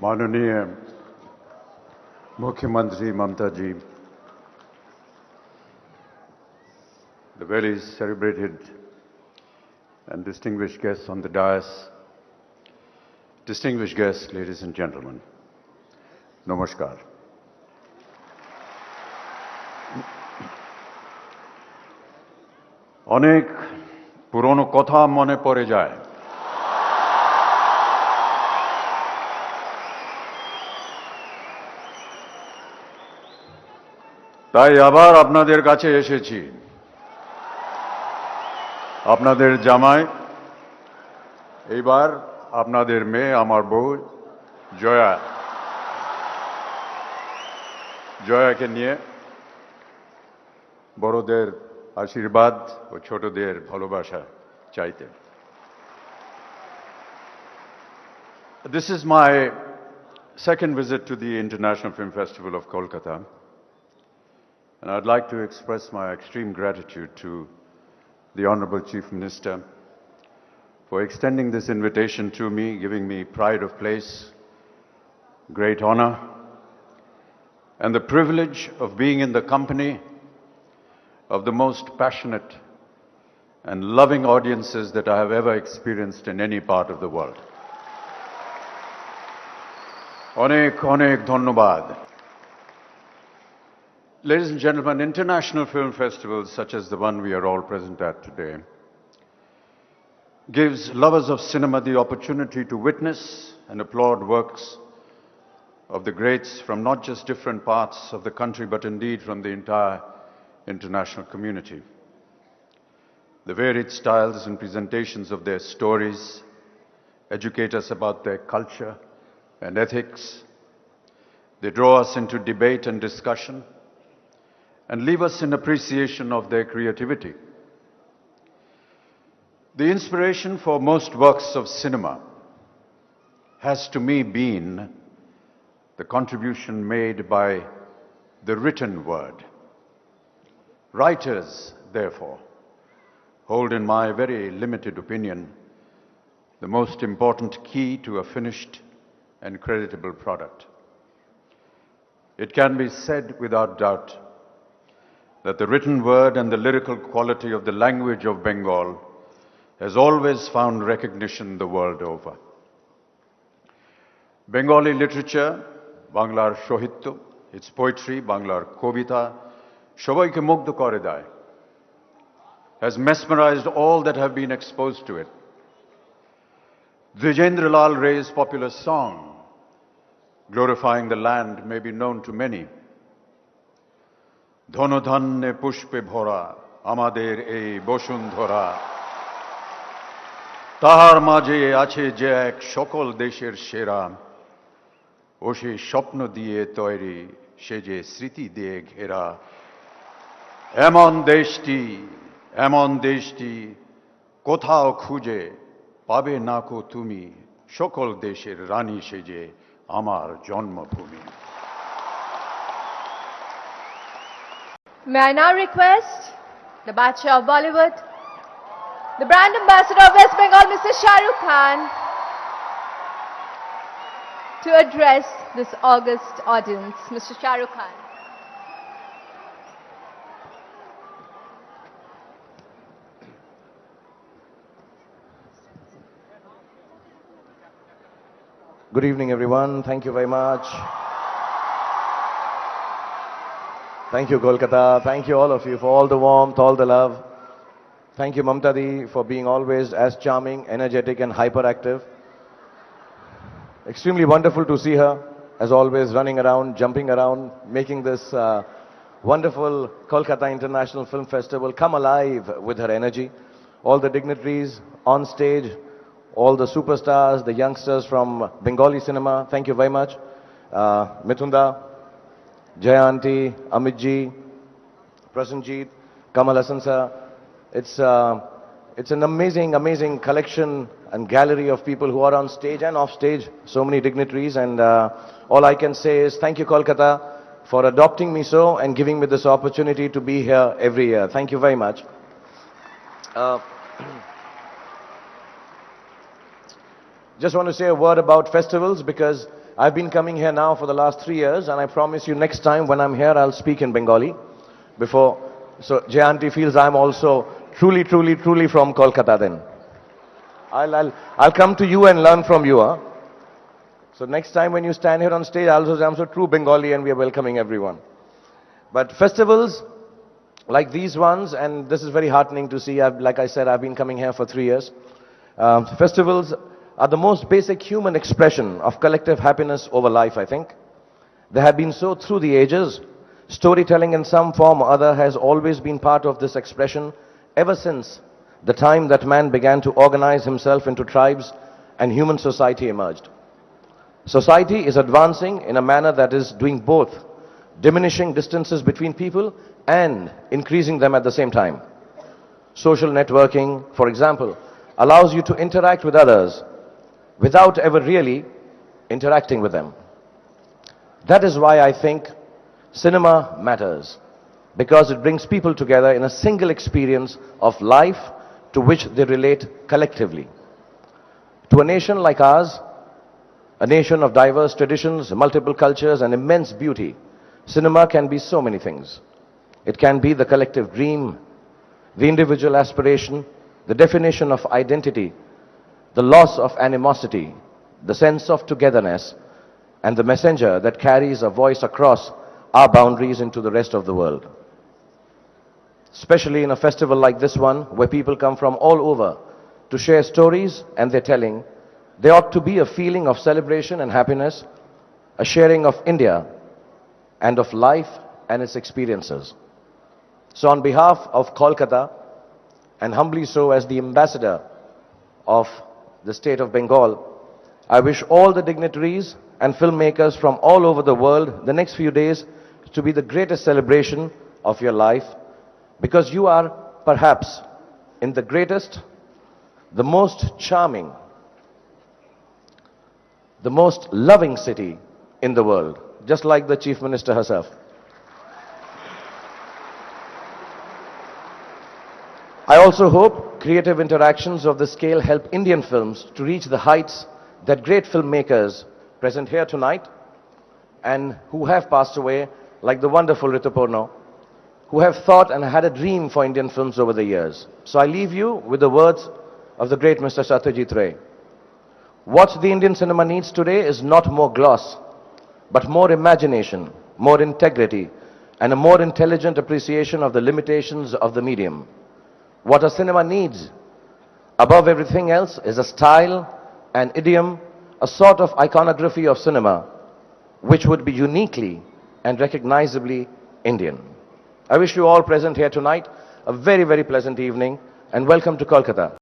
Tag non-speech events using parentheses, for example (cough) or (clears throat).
माननीय मुख्यमंत्री ममता जी the very celebrated and distinguished guests on the dais, distinguished guests, ladies and gentlemen, Namaskar. অনেক পুরনো কথা মনে পড়ে যায় তাই আবার আপনাদের কাছে এসেছি। আপনাদের জামাই এইবার আপনাদের মেয়ে আমার বউ জয়া। জয়াকে নিয়ে বড়দের আশীর্বাদ ও ছোটদের ভালোবাসা চাইতে। This is my second visit to the International Film Festival of Kolkata, and I'd like to express my extreme gratitude to the Honorable Chief Minister for extending this invitation to me, giving me pride of place, great honor, and the privilege of being in the company of the most passionate and loving audiences that I have ever experienced in any part of the world. অনেক অনেক ধন্যবাদ Ladies and gentlemen, international film festivals such as the one we are all present at today gives lovers of cinema the opportunity to witness and applaud works of the greats from not just different parts of the country but indeed from the entire international community. The varied styles and presentations of their stories educate us about their culture and ethics. They draw us into debate and discussion and leave us in appreciation of their creativity. The inspiration for most works of cinema has to me been the contribution made by the written word. Writers, therefore, hold in my very limited opinion the most important key to a finished and creditable product. It can be said without doubt that the written word and the lyrical quality of the language of Bengal has always found recognition the world over. Bengali literature, Banglar Shohitya, its poetry, Banglar Kobita, সবাইকে মুগ্ধ করে দেয় has mesmerized all that have been exposed to it. Vijendra Lal Ray's popular song, glorifying the land, may be known to many. ধনধান্যে পুষ্পে ভরা আমাদের এই বসুন্ধরা। তাহার মাঝে আছে যে এক সকল দেশের সেরা। ও সে স্বপ্ন দিয়ে তৈরি, সে যে স্মৃতি দিয়ে ঘেরা। এমন দেশটি এমন দেশটি কোথাও খুঁজে পাবে না কো তুমি। সকল দেশের রানী সেজে আমার জন্মভূমি। May I now request the Bacha of Bollywood, the brand ambassador of West Bengal, Mr. Shahrukh Khan, to address this august audience. Mr. Shahrukh Khan. Good evening, everyone. Thank you very much. Thank you, Kolkata. Thank you, all of you, for all the warmth, all the love. Thank you, Mamtadi, for being always as charming, energetic, and hyperactive. Extremely wonderful to see her, as always, running around, jumping around, making this uh, wonderful Kolkata International Film Festival come alive with her energy. All the dignitaries on stage, all the superstars, the youngsters from Bengali cinema, thank you very much. Uh, Mithunda, Jayanti, Amitji, Prasanjit, Kamal Hassan sir. It's, uh, it's an amazing, amazing collection and gallery of people who are on stage and off stage, so many dignitaries. And uh, all I can say is thank you, Kolkata, for adopting me so and giving me this opportunity to be here every year. Thank you very much. Uh, (clears throat) just want to say a word about festivals because I've been coming here now for the last three years, and I promise you next time when I'm here, I'll speak in Bengali before. So Jayanti feels I'm also truly, truly, truly from Kolkata then. I'll, I'll, I'll come to you and learn from you, huh? So next time when you stand here on stage, I'll also say I'm so true Bengali and we are welcoming everyone. But festivals like these ones, and this is very heartening to see, I've, like I said, I've been coming here for three years. Um, festivals are the most basic human expression of collective happiness over life, I think. They have been so through the ages. Storytelling in some form or other has always been part of this expression ever since the time that man began to organize himself into tribes and human society emerged. Society is advancing in a manner that is doing both, diminishing distances between people and increasing them at the same time. Social networking, for example, allows you to interact with others without ever really interacting with them. That is why I think cinema matters, because it brings people together in a single experience of life to which they relate collectively. To a nation like ours, a nation of diverse traditions, multiple cultures, and immense beauty, cinema can be so many things. It can be the collective dream, the individual aspiration, the definition of identity, the loss of animosity, the sense of togetherness, and the messenger that carries a voice across our boundaries into the rest of the world. Especially in a festival like this one, where people come from all over to share stories and their telling, there ought to be a feeling of celebration and happiness, a sharing of India and of life and its experiences. So, on behalf of Kolkata, and humbly so as the ambassador of the state of Bengal, I wish all the dignitaries and filmmakers from all over the world the next few days to be the greatest celebration of your life because you are perhaps in the greatest, the most charming, the most loving city in the world, just like the Chief Minister herself. I also hope creative interactions of this scale help Indian films to reach the heights that great filmmakers present here tonight and who have passed away, like the wonderful Rituparno, who have thought and had a dream for Indian films over the years. So I leave you with the words of the great Mr. Satyajit Ray. What the Indian cinema needs today is not more gloss, but more imagination, more integrity, and a more intelligent appreciation of the limitations of the medium. What a cinema needs, above everything else, is a style, an idiom, a sort of iconography of cinema, which would be uniquely and recognizably Indian. I wish you all present here tonight a very, very pleasant evening and welcome to Kolkata.